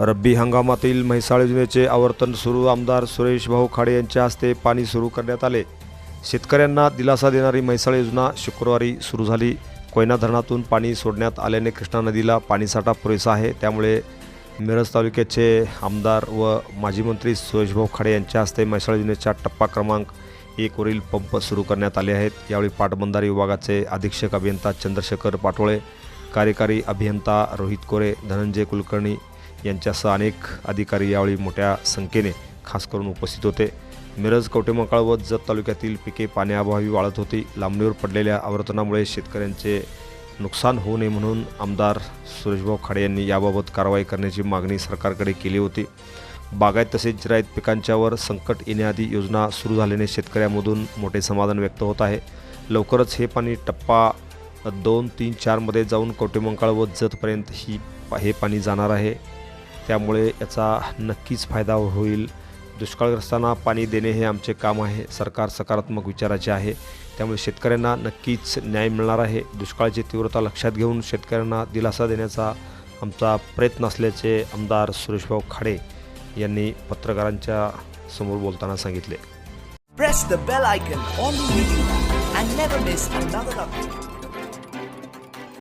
रब्बी हंगामातील म्हैसाळ योजनेचे आवर्तन सुरू आमदार सुरेश भाऊ खाडे यांच्या हस्ते पाणी सुरू करण्यात आले. शेतकऱ्यांना दिलासा देणारी म्हैसाळ योजना शुक्रवारी सुरू झाली. कोयना धरणातून पाणी सोडण्यात आल्याने कृष्णा नदीला पाणीसाठा पुरेसा आहे. त्यामुळे मिरज तालुक्याचे आमदार व माजी मंत्री सुरेशभाऊ खाडे यांच्या हस्ते म्हैसाळ योजनेच्या टप्पा क्रमांक एकवरील पंप सुरू करण्यात आले आहेत. यावेळी पाटबंधारे विभागाचे अधीक्षक अभियंता चंद्रशेखर पाटोळे कार्यकारी अभियंता रोहित कोरे धनंजय कुलकर्णी यांच्यासह अनेक अधिकारी यावेळी मोठ्या संख्येने खास करून उपस्थित होते. मिरज कवटेमकाळ व जत तालुक्यातील पिके पाण्याअभावी वाळत होती. लांबणीवर पडलेल्या आवर्तनामुळे शेतकऱ्यांचे नुकसान होऊ नये म्हणून आमदार सुरेशभाऊ खाडे यांनी याबाबत कारवाई करण्याची मागणी सरकारकडे केली होती. बागायत तसेच जिरायत पिकांच्यावर संकट येण्याआधी योजना सुरू झाल्याने शेतकऱ्यांमधून मोठे समाधान व्यक्त होत आहे. लवकरच हे पाणी टप्पा दोन तीन चारमध्ये जाऊन कवटेमंकाळ व जतपर्यंत ही हे पाणी जाणार आहे. त्यामुळे याचा नक्कीच फायदा होईल. दुष्काळग्रस्तांना पाणी देणे हे आमचे काम आहे. सरकार सकारात्मक विचाराचे आहे. त्यामुळे शेतकऱ्यांना नक्कीच न्याय मिळणार आहे. दुष्काळाची तीव्रता लक्षात घेऊन शेतकऱ्यांना दिलासा देण्याचा आमचा प्रयत्न असल्याचे आमदार सुरेशभाऊ खाडे यांनी पत्रकारांच्या समोर बोलताना सांगितले.